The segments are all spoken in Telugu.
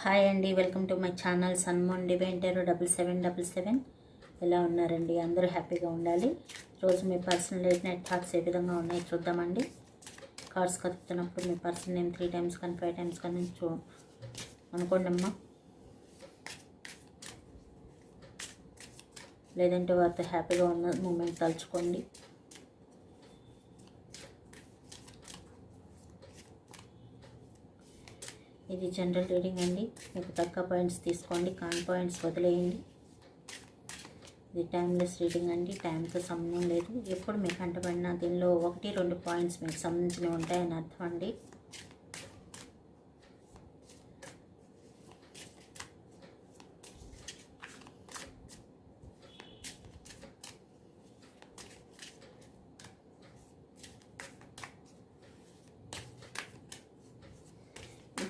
హాయ్ అండి వెల్కమ్ టు మై ఛానల్ సన్మోన్ డివెంటర్ డబుల్ సెవెన్ డబుల్ సెవెన్. ఎలా ఉన్నారండి? అందరూ హ్యాపీగా ఉండాలి. రోజు మీ పర్సనల్ లేట్ నైట్ థాట్స్ ఏ విధంగా ఉన్నాయి చూద్దామండి. కార్డ్స్ కదుపుతున్నప్పుడు మీ పర్సన్ నేమ్ త్రీ టైమ్స్ కానీ ఫైవ్ టైమ్స్ కానీ చూ అనుకోండి అమ్మా. లేదంటే వారితో హ్యాపీగా ఉన్న మూమెంట్ తలుచుకోండి. ఇది జనరల్ రీడింగ్ అండి. మీకు తక్కువ పాయింట్స్ తీసుకోండి. కాన్ పాయింట్స్ వదిలేయండి. ఇది టైమ్లెస్ రీడింగ్ అండి. టైంతో సంబంధం లేదు. ఎప్పుడు మీకు అంటపడినా దీనిలో ఒకటి రెండు పాయింట్స్ మీకు సంబంధించినవి ఉంటాయని అర్థం అండి.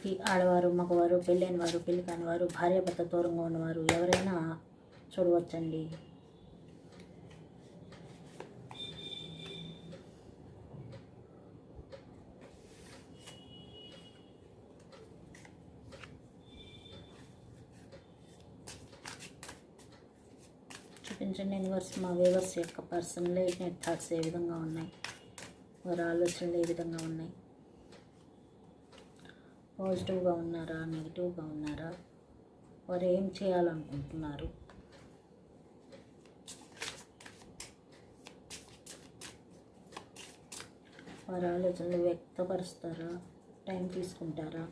ఇది ఆడవారు మగవారు పెళ్ళైన వారు పెళ్ళి కాని వారు భార్యాభర్త దూరంగా ఉన్నవారు ఎవరైనా చూడవచ్చండి. చూపించండి యూనివర్స్ మా వేవర్స్ యొక్క పర్సనల్ నెట్ థాట్స్ ఏ విధంగా ఉన్నాయి? వారి ఆలోచనలు ఏ విధంగా ఉన్నాయి? పాజిటివ్గా ఉన్నారా? నెగిటివ్గా ఉన్నారా? వారు ఏం చేయాలనుకుంటున్నారు? వారి ఆలోచనలు వ్యక్తపరుస్తారా? టైం తీసుకుంటారా?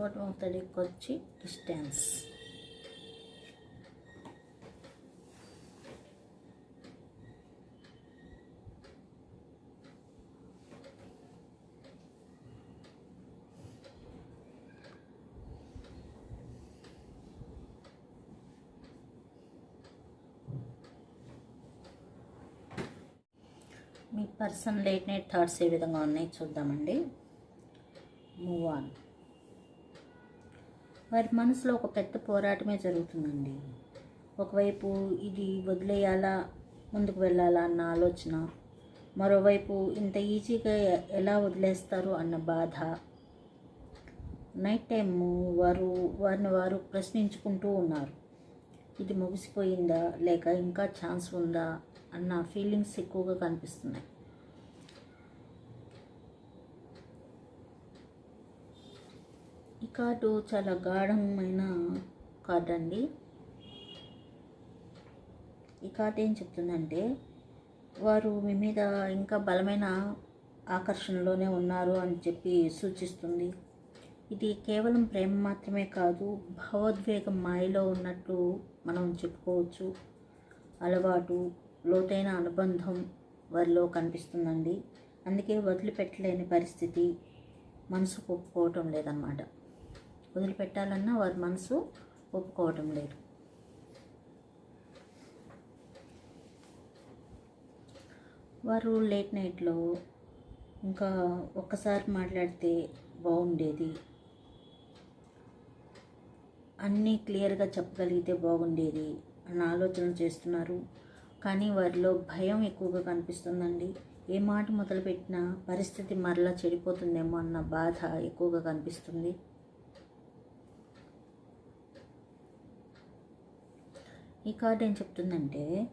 బాటమ్ ఆఫ్ ద వచ్చి డిస్టెన్స్ మీ పర్సన్ లేట్ నైట్ థాట్స్ ఏ విధంగా ఉన్నాయి చూద్దామండి. మూవ్ ఆన్ వారి మనసులో ఒక పెద్ద పోరాటమే జరుగుతుందండి. ఒకవైపు ఇది వదిలేయాలా ముందుకు వెళ్ళాలా అన్న ఆలోచన మరోవైపు ఇంత ఈజీగా ఎలా వదిలేస్తారు అన్న బాధ. నైట్ టైం వారు వారిని వారు ప్రశ్నించుకుంటూ ఉన్నారు. ఇది ముగిసిపోయిందా లేక ఇంకా ఛాన్స్ ఉందా అన్న ఫీలింగ్స్ ఎక్కువగా కనిపిస్తున్నాయి ఈ కార్డు చాలా గాఢమైన కార్డు అండి ఈ కార్డు ఏం చెప్తుందంటే వారు మీ మీద ఇంకా బలమైన ఆకర్షణలోనే ఉన్నారు అని చెప్పి సూచిస్తుంది. ఇది కేవలం ప్రేమ మాత్రమే కాదు భావోద్వేగం మాయలో ఉన్నట్టు మనం చెప్పుకోవచ్చు. అలవాటు లోతైన అనుబంధం వారిలో కనిపిస్తుందండి. అందుకే వదిలిపెట్టలేని పరిస్థితి మనసు ఒప్పుకోవటం లేదన్నమాట వదిలిపెట్టాలన్నా వారి మనసు ఒప్పుకోవటం లేదు. వారు లేట్ నైట్లో ఇంకా ఒక్కసారి మాట్లాడితే బాగుండేది. అన్నీ క్లియర్గా చెప్పగలిగితే బాగుండేది అన్న ఆలోచన చేస్తున్నారు. కానీ వారిలో భయం ఎక్కువగా కనిపిస్తుందండి. ఏ మాట మొదలుపెట్టినా పరిస్థితి మరలా చెడిపోతుందేమో అన్న బాధ ఎక్కువగా కనిపిస్తుంది. ఈ కార్డు ఏం చెప్తుందంటే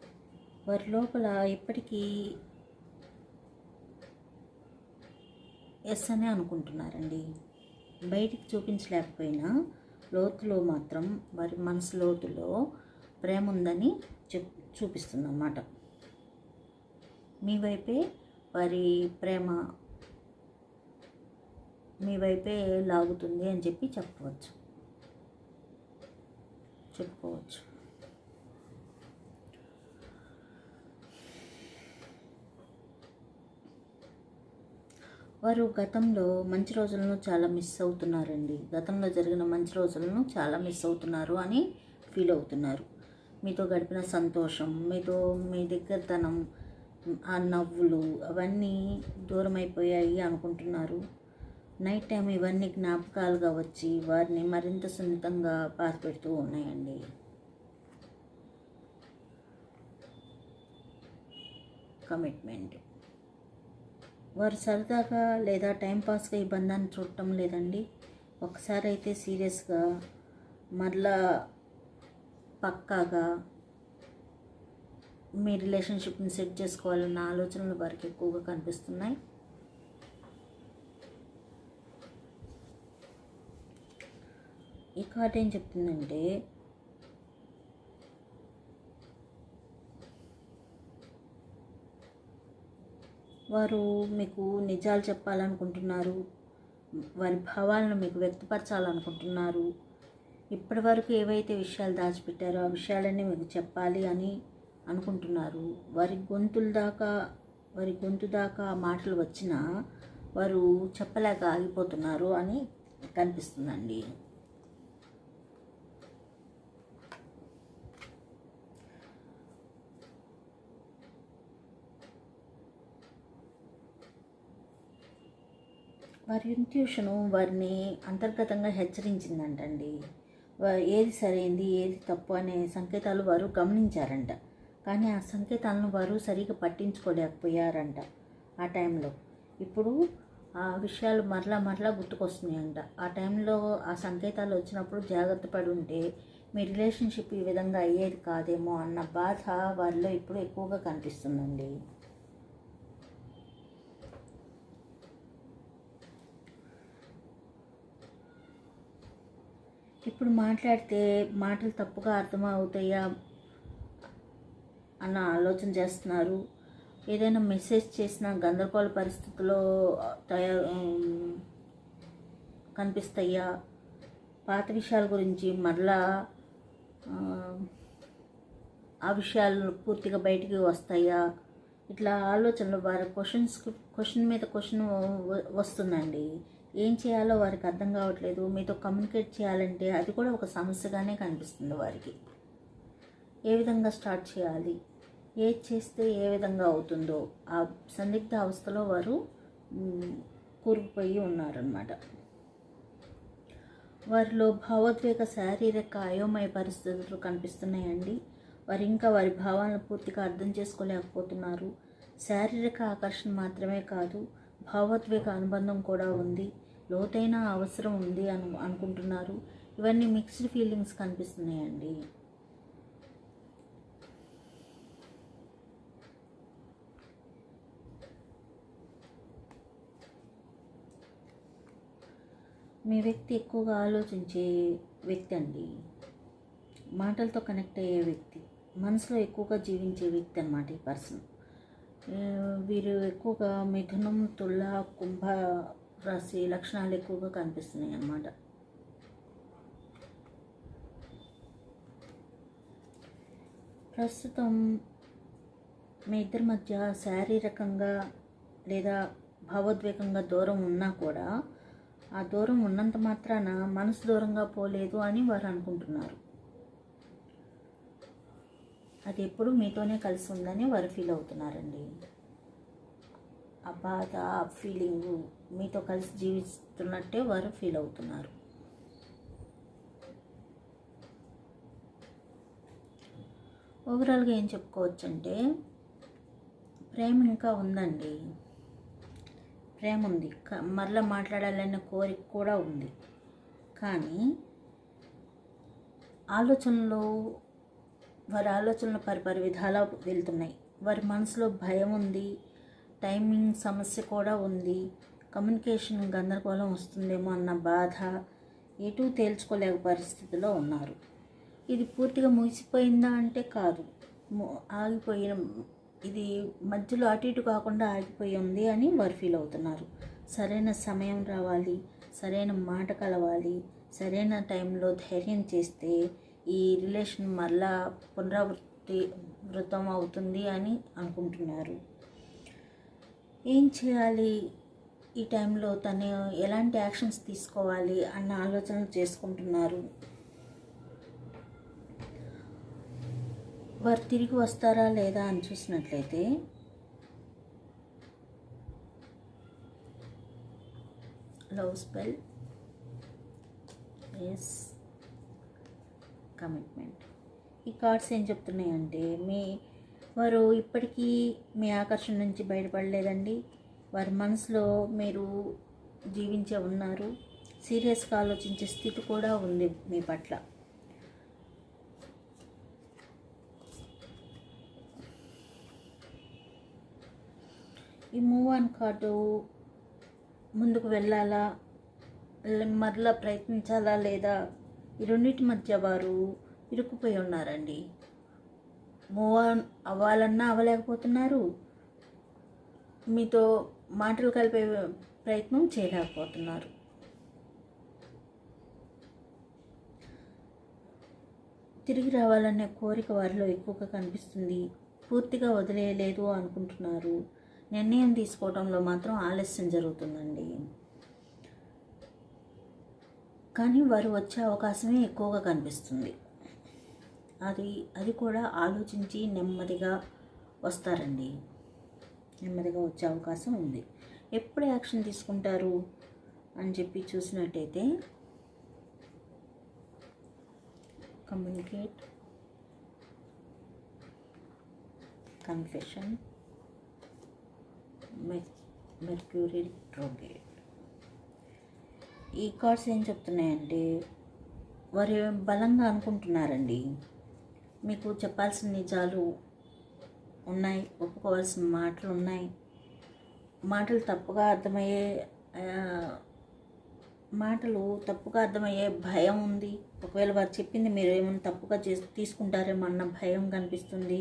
వారి లోపల ఇప్పటికీ ఎస్ అనే అనుకుంటున్నారండి. బయటికి చూపించలేకపోయినా లోతులో మాత్రం వారి మనసు లోతులో ప్రేమ ఉందని చెప్ చూపిస్తుందన్నమాట. మీ వైపే వారి ప్రేమ మీ వైపే లాగుతుంది అని చెప్పి చెప్పవచ్చు. చెప్పుకోవచ్చు. వారు గతంలో మంచి రోజులను చాలా మిస్ అవుతున్నారండి. గతంలో జరిగిన మంచి రోజులను చాలా మిస్ అవుతున్నారు అని ఫీల్ అవుతున్నారు. మీతో గడిపిన సంతోషం మీతో మీ దగ్గరతనం ఆ నవ్వులు అవన్నీ దూరం అయిపోయాయి అనుకుంటున్నారు. నైట్ టైం ఇవన్నీ జ్ఞాపకాలుగా వచ్చి వారిని మరింత సున్నితంగా బాధ పెడుతూ ఉన్నాయండి. కమిట్మెంట్ వారు సరదాగా లేదా టైంపాస్గా ఈ బంధాన్ని చూడటం లేదండి. ఒకసారి అయితే సీరియస్గా మరలా పక్కాగా మీ రిలేషన్షిప్ని సెట్ చేసుకోవాలన్న ఆలోచనలు వారికి ఎక్కువగా కనిపిస్తున్నాయి. ఈ కార్డ్ ఏం చెప్తుందంటే వారు మీకు నిజాలు చెప్పాలనుకుంటున్నారు? వారి భావాలను మీకు వ్యక్తపరచాలనుకుంటున్నారు? ఇప్పటి వరకు ఏవైతే విషయాలు దాచిపెట్టారో ఆ విషయాలన్నీ మీకు చెప్పాలి అని అనుకుంటున్నారు. వారి గొంతుల దాకా వారి గొంతు దాకా మాటలు వచ్చినా వారు చెప్పలేక ఆగిపోతున్నారు అని కనిపిస్తుందండి. వారి ఇంట్యూషను వారిని అంతర్గతంగా హెచ్చరించిందంటండి. ఏది సరైంది ఏది తప్పు అనే సంకేతాలు వారు గమనించారంట. కానీ ఆ సంకేతాలను వారు సరిగా పట్టించుకోలేకపోయారంట ఆ టైంలో. ఇప్పుడు ఆ విషయాలు మరలా మరలా గుర్తుకొస్తున్నాయంట. ఆ టైంలో ఆ సంకేతాలు వచ్చినప్పుడు జాగ్రత్త పడి ఉంటే మీ రిలేషన్షిప్ ఈ విధంగా అయ్యేది కాదేమో అన్న బాధ వారిలో ఇప్పుడు ఎక్కువగా కనిపిస్తుందండి. ఇప్పుడు మాట్లాడితే మాటలు తప్పుగా అర్థమవుతాయా అన్న ఆలోచన చేస్తున్నారు. ఏదైనా మెసేజ్ చేసిన గందరగోళ పరిస్థితుల్లో తయారు కనిపిస్తాయా? పాత విషయాల గురించి మరలా ఆ, విషయాలు పూర్తిగా బయటికి వస్తాయా? ఇట్లా ఆలోచనలు వారి క్వశ్చన్స్ క్వశ్చన్ మీద క్వశ్చన్ వస్తుందండి. ఏం చేయాలో వారికి అర్థం కావట్లేదు. మీతో కమ్యూనికేట్ చేయాలంటే అది కూడా ఒక సమస్యగానే కనిపిస్తుంది వారికి. ఏ విధంగా స్టార్ట్ చేయాలి? ఏది చేస్తే ఏ విధంగా అవుతుందో ఆ సందిగ్ధ అవస్థలో వారు కూరుకుపోయి ఉన్నారనమాట వారిలో భావోద్వేగ శారీరక అయోమయ పరిస్థితులు కనిపిస్తున్నాయండి. వారు ఇంకా వారి భావాలను పూర్తిగా అర్థం చేసుకోలేకపోతున్నారు. శారీరక ఆకర్షణ మాత్రమే కాదు భావోద్వేగ అనుబంధం కూడా ఉంది. లోతైన అవసరం ఉంది అను అనుకుంటున్నారు. ఇవన్నీ మిక్స్డ్ ఫీలింగ్స్ కనిపిస్తున్నాయండి. మీ వ్యక్తి ఎక్కువగా ఆలోచించే వ్యక్తి అండి. మాటలతో కనెక్ట్ అయ్యే వ్యక్తి. మనసులో ఎక్కువగా జీవించే వ్యక్తి అనమాట ఈ పర్సన్. వీరు ఎక్కువగా మిథునం తుల కుంభ రాశి లక్షణాలు ఎక్కువగా కనిపిస్తున్నాయి అన్నమాట. ప్రస్తుతం మీ ఇద్దరి మధ్య శారీరకంగా లేదా భావోద్వేగంగా దూరం ఉన్నా కూడా ఆ దూరం ఉన్నంత మాత్రాన మనసు దూరంగా పోలేదు అని వారు అనుకుంటున్నారు. అది ఎప్పుడు మీతోనే కలిసి ఉందని వారు ఫీల్ అవుతున్నారండి. ఆ బాధ ఆ ఫీలింగు మీతో కలిసి జీవిస్తున్నట్టే వారు ఫీల్ అవుతున్నారు. ఓవరాల్గా ఏం చెప్పుకోవచ్చు అంటే ప్రేమ ఇంకా ఉందండి. ప్రేమ ఉంది. క- మరలా మాట్లాడాలనే కోరిక కూడా ఉంది. కానీ ఆలోచనలు వారి ఆలోచనలు పరిపరి విధాలా వెళ్తున్నాయి. వారి మనసులో భయం ఉంది. టైమింగ్ సమస్య కూడా ఉంది. కమ్యూనికేషన్ గందరగోళం వస్తుందేమో అన్న బాధ ఎటూ తేల్చుకోలేక పరిస్థితిలో ఉన్నారు. ఇది పూర్తిగా ముగిసిపోయిందా అంటే కాదు. ఆగిపోయిన ఇది మధ్యలో అటు ఇటు కాకుండా ఆగిపోయి ఉంది అని వారు ఫీల్ అవుతున్నారు. సరైన సమయం రావాలి సరైన మాట కలవాలి సరైన టైంలో ధైర్యం చేస్తే ఈ రిలేషన్ మళ్ళా పునరావృత్తి వృతం అవుతుంది అని అనుకుంటున్నారు. ఏం చేయాలి ఈ టైంలో? తను ఎలాంటి యాక్షన్స్ తీసుకోవాలి అన్న ఆలోచనలు చేసుకుంటున్నారు. వారు తిరిగి వస్తారా లేదా అని చూసినట్లయితే లవ్ స్పెల్ ఎస్ కమిట్మెంట్ ఈ కార్డ్స్ ఏం చెప్తున్నాయంటే మీ వారు ఇప్పటికీ మీ ఆకర్షణ నుంచి బయటపడలేదండి. వారి మనసులో మీరు జీవించే ఉన్నారు. సీరియస్గా ఆలోచించే స్థితి కూడా ఉంది మీ పట్ల. ఈ మూవ్ ఆన్ కార్డు ముందుకు వెళ్ళాలా? మరలా ప్రయత్నించాలా లేదా? ఈ రెండింటి మధ్య వారు ఇరుక్కుపోయి ఉన్నారండి. మూవ్ ఆన్ అవ్వాలన్నా అవ్వలేకపోతున్నారు. మీతో మాటలు కలిపే ప్రయత్నం చేయలేకపోతున్నారు. తిరిగి రావాలనే కోరిక వారిలో ఎక్కువగా కనిపిస్తుంది. పూర్తిగా వదిలేయలేదు అనుకుంటున్నారు. నిర్ణయం తీసుకోవడంలో మాత్రం ఆలస్యం జరుగుతుందండి. కానీ వారు వచ్చే అవకాశమే ఎక్కువగా కనిపిస్తుంది. అది అది కూడా ఆలోచించి నెమ్మదిగా వస్తారండి. నెమ్మదిగా వచ్చే అవకాశం ఉంది. ఎప్పుడు యాక్షన్ తీసుకుంటారు అని చెప్పి చూసినట్టయితే కమ్యూనికేట్ కన్ఫెషన్ మెర్క్యూరీ ట్రోగేట్. ఈ కార్డ్స్ ఏం చెప్తున్నాయంటే వారు బలంగా అనుకుంటున్నారండి. మీకు చెప్పాల్సిన నిజాలు ఉన్నాయి ఒప్పుకోవాల్సిన మాటలు ఉన్నాయి. మాటలు తప్పుగా అర్థమయ్యే మాటలు తప్పుగా అర్థమయ్యే భయం ఉంది. ఒకవేళ వారు చెప్పింది మీరు ఏమైనా తప్పుగా చేసి తీసుకుంటారేమో అన్న భయం కనిపిస్తుంది.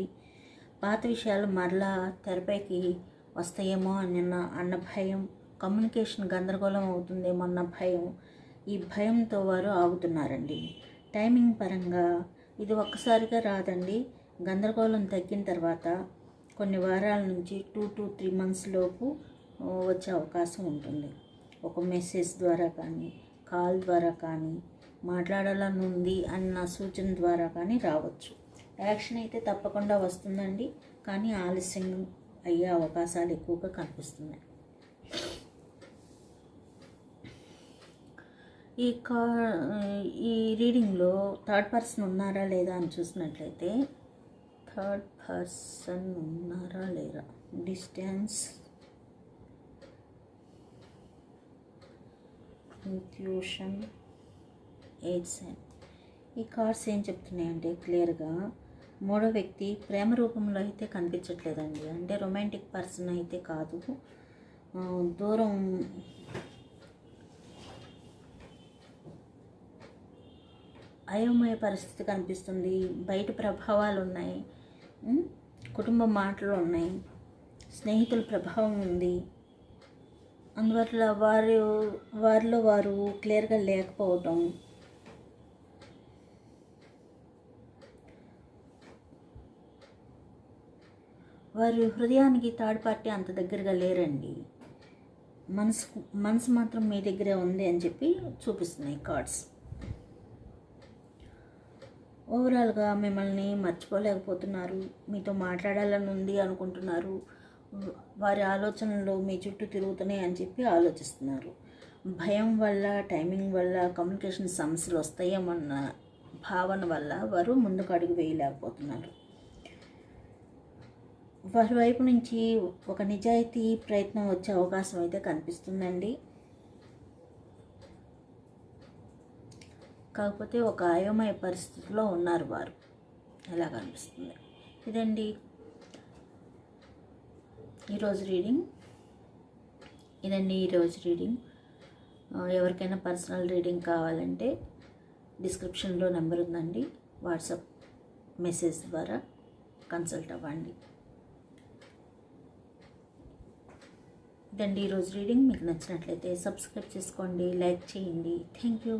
పాత విషయాలు మరలా తెరపైకి వస్తాయేమో అన్న అన్న భయం కమ్యూనికేషన్ గందరగోళం అవుతుందేమో అన్న భయం ఈ భయంతో వారు ఆగుతున్నారండి. టైమింగ్ పరంగా ఇది ఒక్కసారిగా రాదండి. గందరగోళం తగ్గిన తర్వాత కొన్ని వారాల నుంచి టూ టు త్రీ మంత్స్ లోపు వచ్చే అవకాశం ఉంటుంది. ఒక మెసేజ్ ద్వారా కానీ కాల్ ద్వారా కానీ మాట్లాడాలని ఉంది అన్న సూచన ద్వారా కానీ రావచ్చు. యాక్షన్ అయితే తప్పకుండా వస్తుందండి. కానీ ఆలస్యం అయ్యే అవకాశాలు ఎక్కువగా కనిపిస్తున్నాయి. ఈ కా ఈ రీడింగ్లో థర్డ్ పర్సన్ ఉన్నారా లేదా అని చూసినట్లయితే థర్డ్ పర్సన్ ఉన్నారా లేరా డిస్టెన్స్. ఇంట్యూషన్ ఎయిట్ ఈ కార్డ్స్ ఏం చెప్తున్నాయంటే క్లియర్గా మూడో వ్యక్తి ప్రేమ రూపంలో అయితే కనిపించట్లేదండి. అంటే రొమాంటిక్ పర్సన్ అయితే కాదు. దూరం అయోమయ పరిస్థితి కనిపిస్తుంది. బయట ప్రభావాలు ఉన్నాయి. కుటుంబ మాటలు ఉన్నాయి. స్నేహితుల ప్రభావం ఉంది. అందువల్ల వారు వారిలో వారు క్లియర్గా లేకపోవటం వారి హృదయానికి థర్డ్ పార్టీ అంత దగ్గరగా లేరండి. మనసు మనసు మాత్రం మీ దగ్గరే ఉంది అని చెప్పి చూపిస్తున్నాయి కార్డ్స్. ఓవరాల్గా మిమ్మల్ని మర్చిపోలేకపోతున్నారు. మీతో మాట్లాడాలని ఉంది అనుకుంటున్నారు. వారి ఆలోచనలు మీ చుట్టూ తిరుగుతున్నాయి అని చెప్పి ఆలోచిస్తున్నారు. భయం వల్ల టైమింగ్ వల్ల కమ్యూనికేషన్ సమస్యలు వస్తాయేమన్న భావన వల్ల వారు ముందుకు అడుగు వేయలేకపోతున్నారు. వారి వైపు నుంచి ఒక నిజాయితీ ప్రయత్నం వచ్చే అవకాశం అయితే కనిపిస్తుందండి. కాకపోతే ఒక అయోమయ పరిస్థితిలో ఉన్నారు వారు. ఎలా కనిపిస్తుంది? ఇదండి. ఈరోజు రీడింగ్. ఇదండి ఈరోజు రీడింగ్. ఎవరికైనా పర్సనల్ రీడింగ్ కావాలంటే డిస్క్రిప్షన్లో నెంబర్ ఉందండి. వాట్సాప్ మెసేజ్ ద్వారా కన్సల్ట్ అవ్వండి. ఇదండి ఈరోజు రీడింగ్. మీకు నచ్చినట్లయితే సబ్స్క్రైబ్ చేసుకోండి లైక్ చేయండి. Thank you.